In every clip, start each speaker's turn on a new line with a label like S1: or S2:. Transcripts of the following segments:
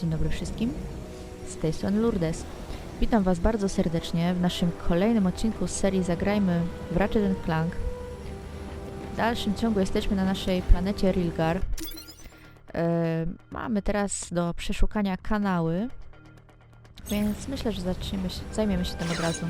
S1: Dzień dobry wszystkim. Z tej strony Lourdes. Witam Was bardzo serdecznie w naszym kolejnym odcinku z serii Zagrajmy w Ratchet Clank. W dalszym ciągu jesteśmy na naszej planecie Rilgar. E, mamy teraz do przeszukania kanały, więc myślę, że zaczniemy się, zajmiemy się tym od razu.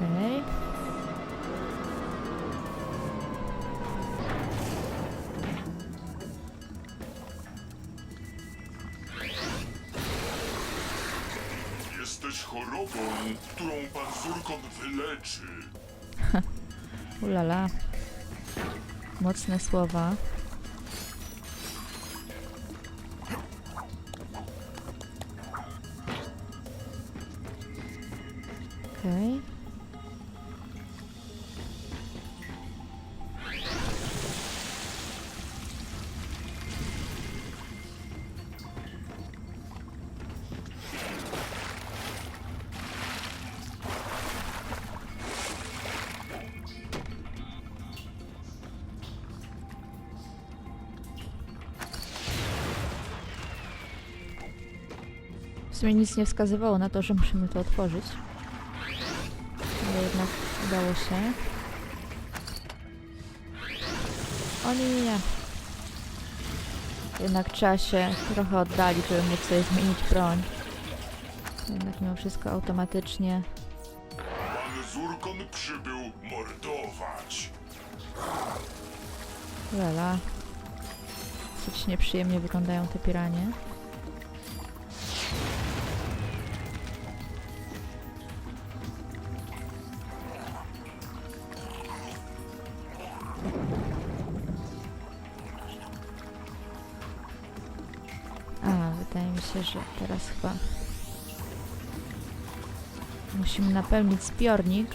S1: Okej.
S2: Jesteś chorobą, którą pan Zurkon wyleczy.
S1: Ulala. Mocne słowa. Okej. W sumie nic nie wskazywało na to, że musimy to otworzyć. Ale jednak udało się. O nie, nie. Jednak trzeba się trochę oddalić, żeby móc sobie zmienić broń. Jednak mimo wszystko automatycznie.
S2: Pan Zurkon przybył mordować.
S1: Lala. Dosyć nieprzyjemnie wyglądają te piranie. Że teraz chyba musimy napełnić zbiornik,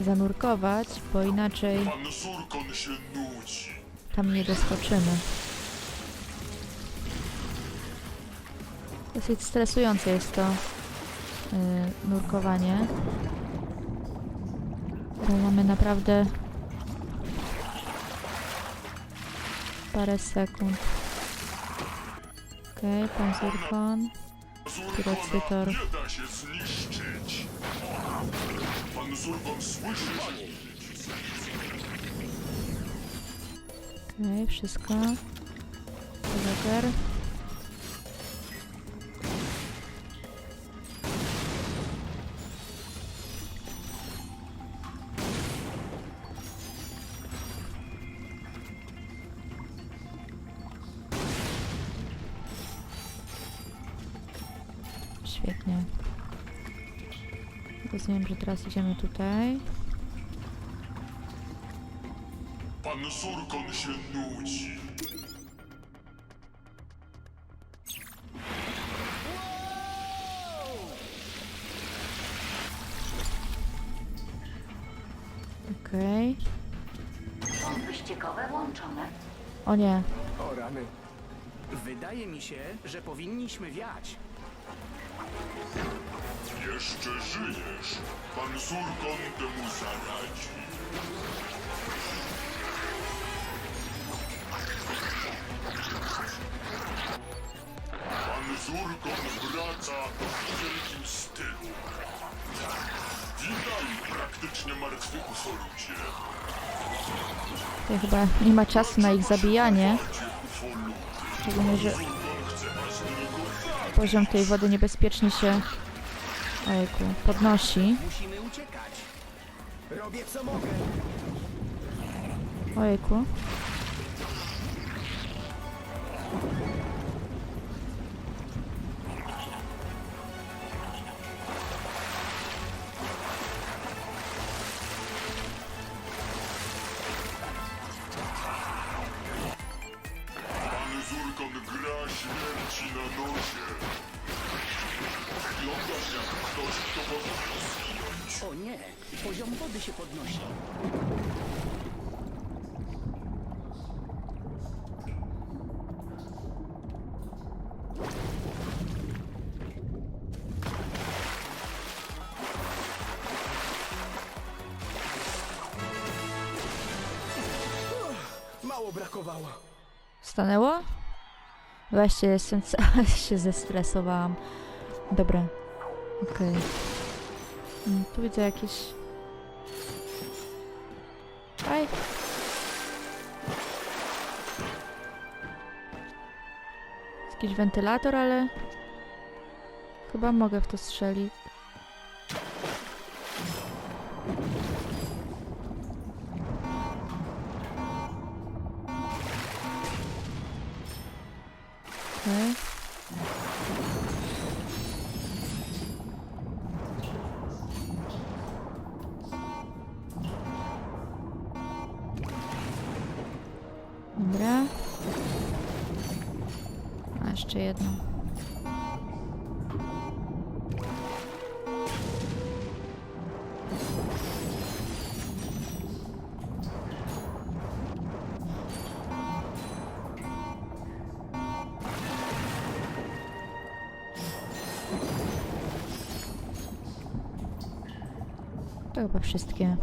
S1: zanurkować, bo inaczej
S2: Pan Zurkon się nudzi.
S1: tam nie doskoczymy. Dosyć stresujące jest to yy, nurkowanie. Bo mamy naprawdę parę sekund. Okej, okay, pan Zurkon.
S2: Zurkona
S1: Pyrocytor.
S2: nie da się zniszczyć. Pan Zurkon słyszy
S1: Okej, wszystko. Joker. Świetnie. Rozumiem, że teraz idziemy tutaj.
S2: Pan Zurkon się nudzi.
S1: Okej.
S3: Pompy ściekowe włączone.
S1: O nie.
S4: O rany.
S5: Wydaje mi się, że powinniśmy wiać.
S2: Jeszcze żyjesz. Pan Zurkon temu zaradzi. Pan Zurkon wraca w wielkim stylu. Witaj, praktycznie martwy ufoludzie.
S1: Tutaj chyba nie ma czasu na ich zabijanie. Szczególnie, że poziom tej wody niebezpiecznie się ojejku, podnosi.
S5: Musimy uciekać.
S4: Robię co mogę.
S1: Ojejku.
S2: ci na nosie. Wyglądasz jak ktoś, kto potrafi
S5: O nie, poziom wody się podnosi.
S4: Mało brakowało.
S1: Stanęło? Właśnie jestem cała się zestresowałam. Dobra. Okej. Mm, Tu widzę jakieś... Aj! Jest Jakiś wentylator, ale... Chyba mogę w to strzelić. Dobra. A jeszcze jedno. To chyba wszystkie.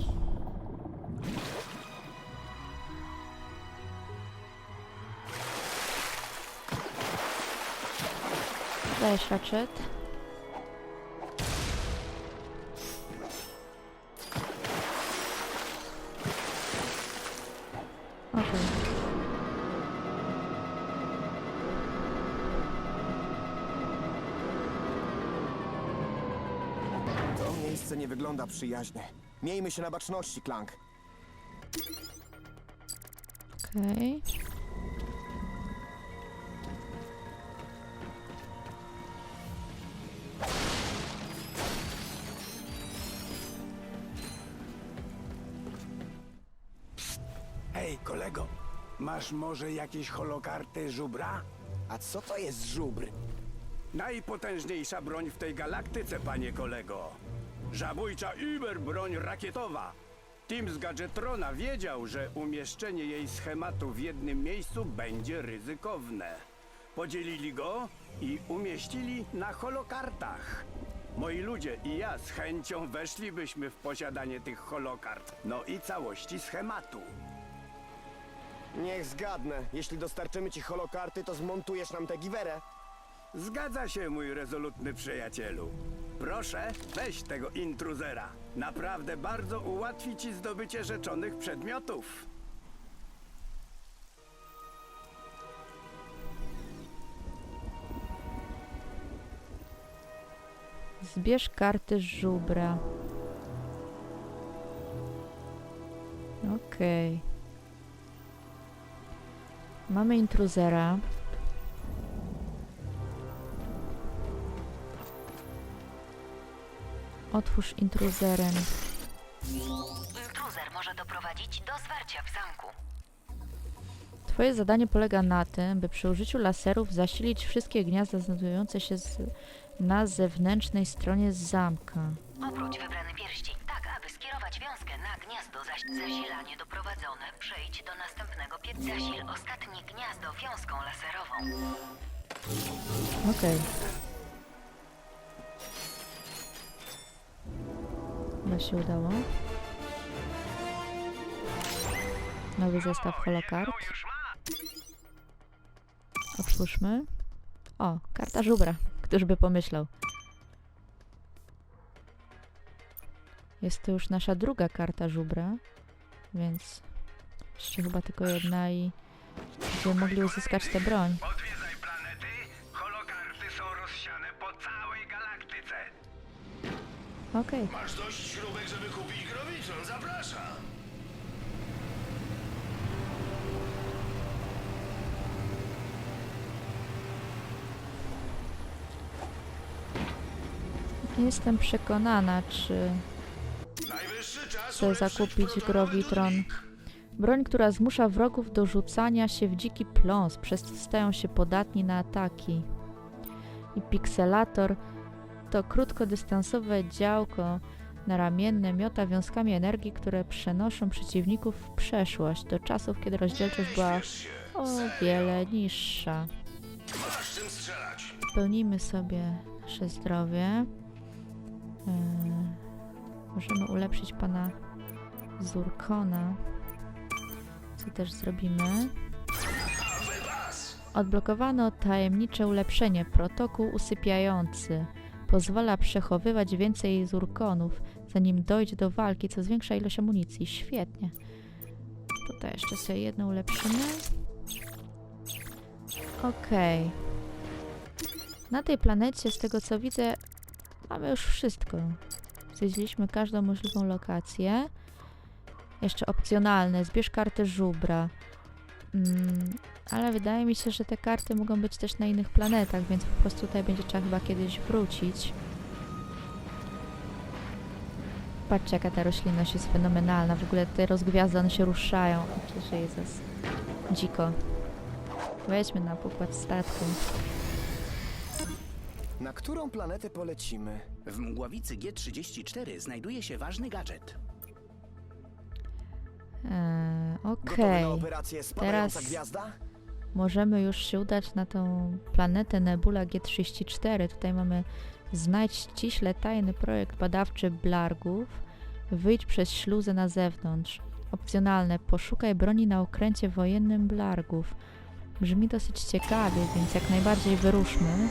S1: Dajesz raczet. Okej.
S4: To miejsce nie wygląda przyjaźnie. Miejmy się na baczności, Klank.
S1: Okej.
S5: Hej, kolego, masz może jakieś holokarty żubra?
S4: A co to jest żubr?
S5: Najpotężniejsza broń w tej galaktyce, panie kolego. Żabójcza Uber broń rakietowa. Team z Gadgetrona wiedział, że umieszczenie jej schematu w jednym miejscu będzie ryzykowne. Podzielili go i umieścili na holokartach. Moi ludzie i ja z chęcią weszlibyśmy w posiadanie tych holokart, no i całości schematu.
S4: Niech zgadnę. Jeśli dostarczymy ci holokarty, to zmontujesz nam tę giwerę.
S5: Zgadza się, mój rezolutny przyjacielu. Proszę, weź tego intruzera. Naprawdę bardzo ułatwi ci zdobycie rzeczonych przedmiotów.
S1: Zbierz karty żubra. Okej. Mamy intruzera. Otwórz intruzerem.
S3: Intruzer może doprowadzić do zwarcia w zamku.
S1: Twoje zadanie polega na tym, by przy użyciu laserów zasilić wszystkie gniazda znajdujące się z, na zewnętrznej stronie zamka.
S3: Obróć wybrany pierścień zasilanie doprowadzone. Przejdź do następnego pie... Zasil ostatnie gniazdo wiązką laserową.
S1: Okej. Chyba się udało. Nowy zestaw holokart. Otwórzmy. O, karta żubra. Któż by pomyślał. Jest to już nasza druga karta żubra, więc jeszcze chyba tylko jedna i będziemy mogli uzyskać tę broń.
S5: Odwiedzaj planety. Holokarty są rozsiane po całej galaktyce.
S1: Okej.
S2: Masz dość śrubek, żeby kupić growitron? Zapraszam.
S1: Nie jestem przekonana, czy
S2: Ulepszyć
S1: zakupić growitron. Broń, która zmusza wrogów do rzucania się w dziki pląs, przez co stają się podatni na ataki. I pikselator to krótkodystansowe działko naramienne miota wiązkami energii, które przenoszą przeciwników w przeszłość, do czasów, kiedy rozdzielczość była o wiele niższa. Spełnijmy sobie nasze zdrowie. Yy, możemy ulepszyć pana Zurkona. to też zrobimy. Odblokowano tajemnicze ulepszenie, protokół usypiający. Pozwala przechowywać więcej zurkonów, zanim dojdzie do walki, co zwiększa ilość amunicji. Świetnie. Tutaj jeszcze sobie jedno ulepszymy. Okej. Na tej planecie, z tego co widzę, mamy już wszystko. Zwiedziliśmy każdą możliwą lokację. Jeszcze opcjonalne, zbierz kartę żubra. Mm, ale wydaje mi się, że te karty mogą być też na innych planetach, więc po prostu tutaj będzie trzeba chyba kiedyś wrócić. Patrzcie, jaka ta roślinność jest fenomenalna. W ogóle te rozgwiazdy, one się ruszają. Przecież Jezus. Dziko. Wejdźmy na pokład statku.
S4: Na którą planetę polecimy?
S6: W mgławicy G34 znajduje się ważny gadżet.
S1: Eee,
S4: Gotowy
S1: Okej.
S4: na operację Spadająca
S1: Teraz-
S4: Gwiazda?
S1: Możemy już się udać na tą planetę Nebula G34. Tutaj mamy znajdź ściśle tajny projekt badawczy Blargów. Wyjdź przez śluzę na zewnątrz. Opcjonalne. Poszukaj broni na okręcie wojennym Blargów. Brzmi dosyć ciekawie, więc jak najbardziej wyruszmy.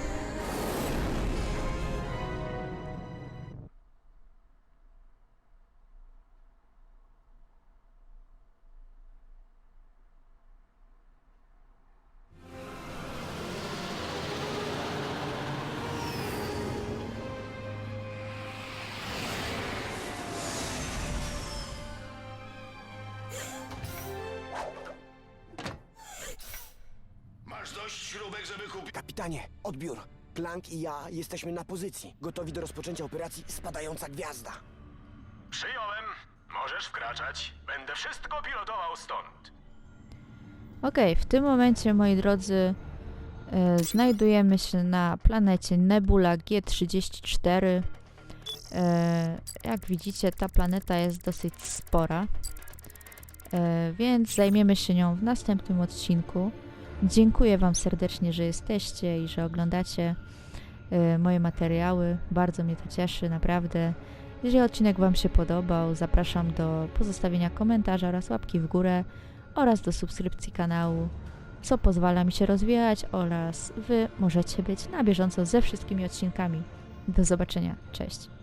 S4: Kapitanie, odbiór. Clank i ja jesteśmy na pozycji, gotowi do rozpoczęcia operacji Spadająca Gwiazda.
S7: Przyjąłem. Możesz wkraczać. Będę wszystko pilotował stąd.
S1: Okej, w tym momencie, moi drodzy, e, znajdujemy się na planecie Nebula G34. E, jak widzicie, ta planeta jest dosyć spora, e, więc zajmiemy się nią w następnym odcinku. Dziękuję Wam serdecznie, że jesteście i że oglądacie e, moje materiały. Bardzo mnie to cieszy, naprawdę. Jeżeli odcinek Wam się podobał, zapraszam do pozostawienia komentarza oraz łapki w górę oraz do subskrypcji kanału, co pozwala mi się rozwijać oraz Wy możecie być na bieżąco ze wszystkimi odcinkami. Do zobaczenia. Cześć.